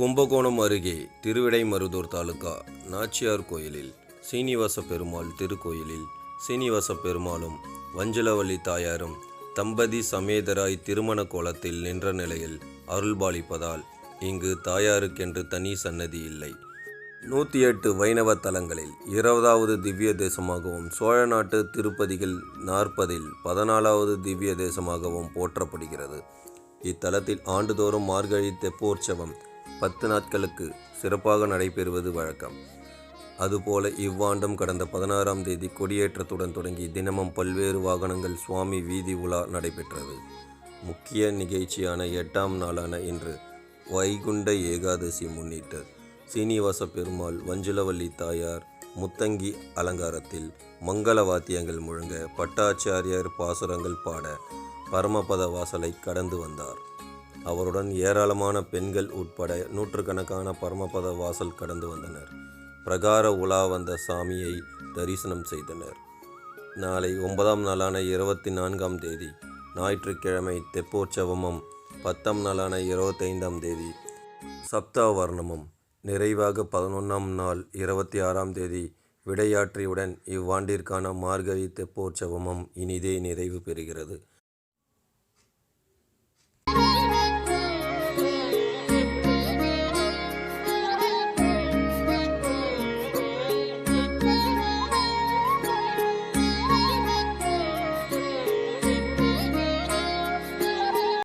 கும்பகோணம் அருகே திருவிடைமருதூர் தாலுகா நாச்சியார் கோயிலில் சீனிவாச பெருமாள் திருக்கோயிலில் சீனிவாச பெருமாளும் வஞ்சலவல்லி தாயாரும் தம்பதி சமேதராய் திருமண கோலத்தில் நின்ற நிலையில் அருள்பாலிப்பதால் இங்கு தாயாருக்கென்று தனி சன்னதி இல்லை. நூற்றி எட்டு வைணவ தலங்களில் இருபதாவது திவ்ய தேசமாகவும் சோழ நாட்டு திருப்பதிகள் நாற்பதில் பதினாலாவது திவ்ய தேசமாகவும் போற்றப்படுகிறது. இத்தலத்தில் ஆண்டுதோறும் மார்கழி தெப்போற்சவம் பத்து நாட்களுக்கு சிறப்பாக நடைபெறுவது வழக்கம். அதுபோல இவ்வாண்டும் கடந்த பதினாறாம் தேதி கொடியேற்றத்துடன் தொடங்கி தினமும் பல்வேறு வாகனங்கள் சுவாமி வீதி உலா நடைபெற்றது. முக்கிய நிகழ்ச்சியான எட்டாம் நாளான இன்று வைகுண்ட ஏகாதசி முன்னிட்டு சீனிவாச பெருமாள் வஞ்சுலவல்லி தாயார் முத்தங்கி அலங்காரத்தில் மங்கள வாத்தியங்கள் முழங்க பட்டாச்சாரியார் பாசுரங்கள் பாட பரமபத வாசலை கடந்து வந்தார். அவருடன் ஏராளமான பெண்கள் உட்பட நூற்றுக்கணக்கான பரமபத வாசல் கடந்து வந்தனர். பிரகார உலா வந்த சாமியை தரிசனம் செய்தனர். நாளை ஒன்பதாம் நாளான இருபத்தி நான்காம் தேதி ஞாயிற்றுக்கிழமை தெப்போற்சவமும் பத்தாம் நாளான இருபத்தைந்தாம் தேதி சப்தாவர்ணமும். நிறைவாக பதினொன்றாம் நாள் இருபத்தி ஆறாம் தேதி விடையாற்றியுடன் இவ்வாண்டிற்கான மார்கழி தெப்போற்சவமும் இனிதே நிறைவு பெறுகிறது.